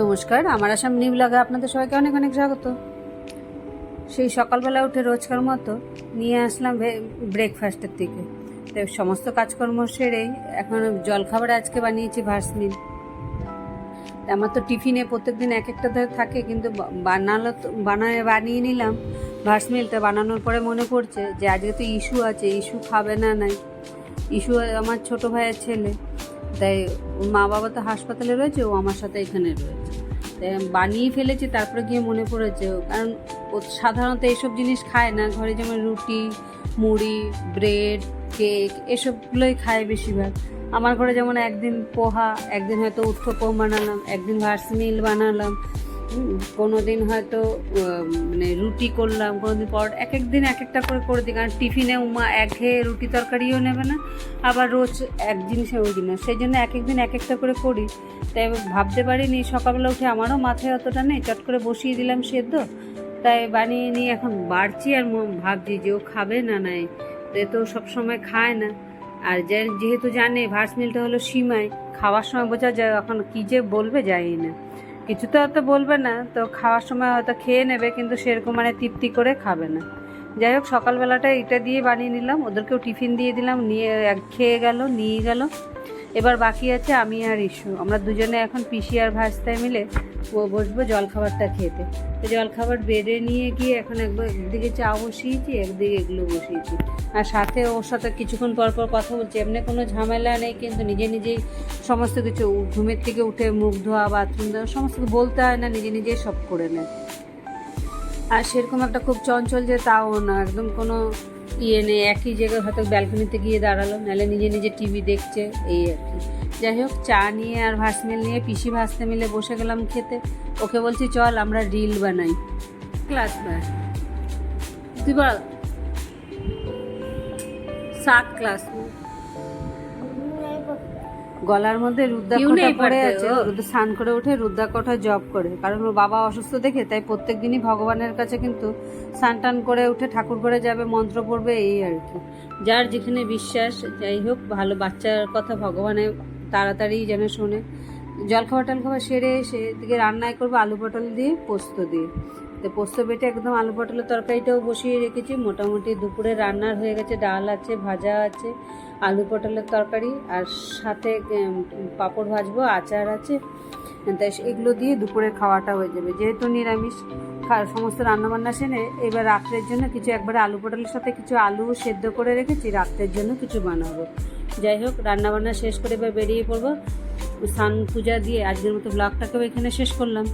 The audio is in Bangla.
নমস্কার, আমার আসাম নিউ আপনাদের সবাইকে অনেক অনেক স্বাগত। সেই সকালবেলা উঠে রোজকার মতো নিয়ে আসলাম ব্রেকফাস্টের থেকে তো সমস্ত কাজকর্ম সেরেই এখন জলখাবার আজকে বানিয়েছি ভার্সমিল। আমার তো টিফিনে প্রত্যেকদিন এক একটা ধরে থাকে, কিন্তু বানালো তো বানায় বানিয়ে নিলাম ভার্সমিলটা বানানোর পরে মনে পড়ছে যে আজকে তো ইস্যু আছে, ইস্যু খাবে না নাই। ইস্যু আমার ছোট ভাইয়ের ছেলে। তাই মা বাবা তো হাসপাতালে রয়েছে, ও আমার সাথে এখানে রয়েছে। তাই বানিয়ে ফেলেছি, তারপরে গিয়ে মনে পড়েছে, কারণ ও সাধারণত এইসব জিনিস খায় না, ঘরে যেমন রুটি, মুড়ি, ব্রেড, কেক, এসবগুলোই খায় বেশিরভাগ। আমার ঘরে যেমন একদিন পোহা, একদিন হয়তো উত্থপম বানালাম, একদিন ভার্সমিল বানালাম কোনো দিন হয়তো মানে রুটি করলাম কোনো দিন পর এক এক দিন এক একটা করে করে দিই, কারণ টিফিনে উমা একঘেয়ে রুটি তরকারিও নেবে না, আবার রোজ এক জিনিসে ওই দিন সেই জন্য এক এক দিন এক একটা করে করি। তাই ভাবতে পারিনি, সকালবেলা উঠে আমারও মাথায় অতটা নেই, চট করে বসিয়ে দিলাম সেদ্ধ। তাই বানিয়ে নিয়ে এখন বাড়ছি আর ভাবছি যে ও খাবে না নাই তো সবসময় খায় না। আর যেহেতু জানে ভার্স মিলটা হলো সীমায় খাওয়ার সময় বোঝা যায় এখন কী যে বলবে যাই না। কিছু তো অত বলবে না। তো খাওয়ার সময় হয়তো খেয়ে নেবে, কিন্তু সেরকম মানে তৃপ্তি করে খাবে না। যাই হোক, সকালবেলাটা এটা দিয়ে বানিয়ে নিলাম। ওদেরকেও টিফিন দিয়ে দিলাম, নিয়ে এক খেয়ে গেল, নিয়ে গেল। এবার বাকি আছে আমি আর ইস্যু আমরা দুজনে এখন পিসি আর ভাস্তায় মিলে ও বসবো জলখাবারটা খেতে। তো জলখাবার বেড়ে নিয়ে গিয়ে এখন একবার একদিকে চা বসিয়েছি, একদিকে এগুলো বসিয়েছি। আর সাথে ওর সাথে কিছুক্ষণ পর পর কথা বলছি। এমনি কোনো ঝামেলা নেই, কিন্তু নিজে নিজেই সমস্ত কিছু, ঘুমের থেকে উঠে মুখ ধোয়া বাথরুম ধোয়া সমস্ত কিছু বলতে হয় না, নিজে নিজেই সব করে নেয়। আর সেরকম একটা খুব চঞ্চল যে তাও না, একদম কোনো ইয়ে নেই, একই জায়গায় হয়তো ব্যালকনিতে গিয়ে দাঁড়াল, নাহলে নিজে নিজে টিভি দেখছে, এই আর কি। যাই হোক, চা নিয়ে আর ভাসমিল নিয়ে পিসি ভাসতে মিলে বসে গেলাম খেতে। ওকে বলছি, চল, আমরা রিল বানাই। ক্লাস তুই বল। সাত ক্লাস। গলার মধ্যে রুদ্রাক্ষটা পড়ে আছে স্নান করে উঠে রুদ্রাক্ষটা জপ করে। কারণ ওর বাবা অসুস্থ দেখে তাই প্রত্যেক দিনই ভগবানের কাছে কিন্তু স্নান টান করে উঠে ঠাকুর করে যাবে মন্ত্র পড়বে এই আর কি। যার যেখানে বিশ্বাস যাই হোক ভালো বাচ্চার কথা ভগবানে তাড়াতাড়ি যেন শোনে। জলখাবার টলখাবার সেরে এসে এদিকে রান্নায় করব আলু পটল দিয়ে পোস্ত দিয়ে। তো পোস্ত বেটে একদম আলু পটলের তরকারিটাও বসিয়ে রেখেছি। মোটামুটি দুপুরে রান্নার হয়ে গেছে ডাল আছে ভাজা আছে। আলু পটলের তরকারি আর সাথে পাঁপড় ভাজবো, আচার আছে। তাই এগুলো দিয়ে দুপুরে খাওয়াটা হয়ে যাবে। যেহেতু নিরামিষ সমস্ত রান্নাবান্না সেরে এবার রাত্রের জন্য কিছু একবারে আলু পটলের সাথে কিছু আলু সেদ্ধ করে রেখেছি, রাত্রের জন্য কিছু বানাবো। যাই হোক, রান্নাবান্না শেষ করে এবার বেরিয়ে পড়ব। স্নান পূজা দিয়ে আজকের মতো ব্লগটাকেও এখানে শেষ করলাম।